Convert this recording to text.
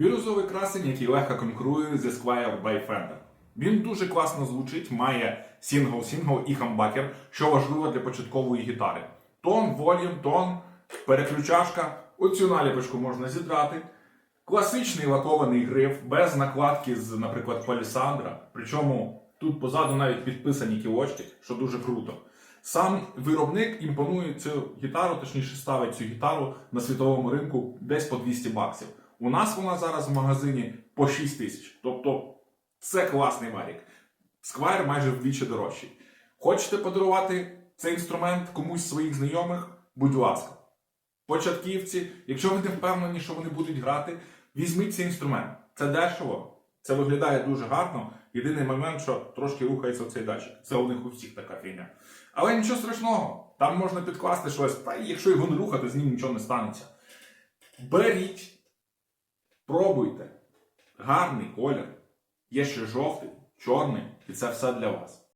Бірюзовий красень, який легко конкурує зі Squire by Fender. Він дуже класно звучить, має сінгл-сінгл і хамбакер, що важливо для початкової гітари. Тон, волюм, тон, переключашка. Оцю наліпочку можна зідрати. Класичний лакований гриф без накладки з, наприклад, палісандра. Причому тут позаду навіть підписані кілочки, що дуже круто. Сам виробник імпонує цю гітару, точніше ставить цю гітару на світовому ринку десь по 200 баксів. У нас вона зараз в магазині по 6 тисяч. Тобто це класний варік. Сквайр майже вдвічі дорожчий. Хочете подарувати цей інструмент комусь з своїх знайомих? Будь ласка. Початківці, якщо ви не впевнені, що вони будуть грати, візьміть цей інструмент. Це дешево, це виглядає дуже гарно. Єдиний момент, що трошки рухається цей датчик. Це у них у всіх така фігня. Але нічого страшного, там можна підкласти щось, та якщо його не рухати, з ним нічого не станеться. Беріть, пробуйте. Гарний колір. Є ще жовтий, чорний, і це все для вас.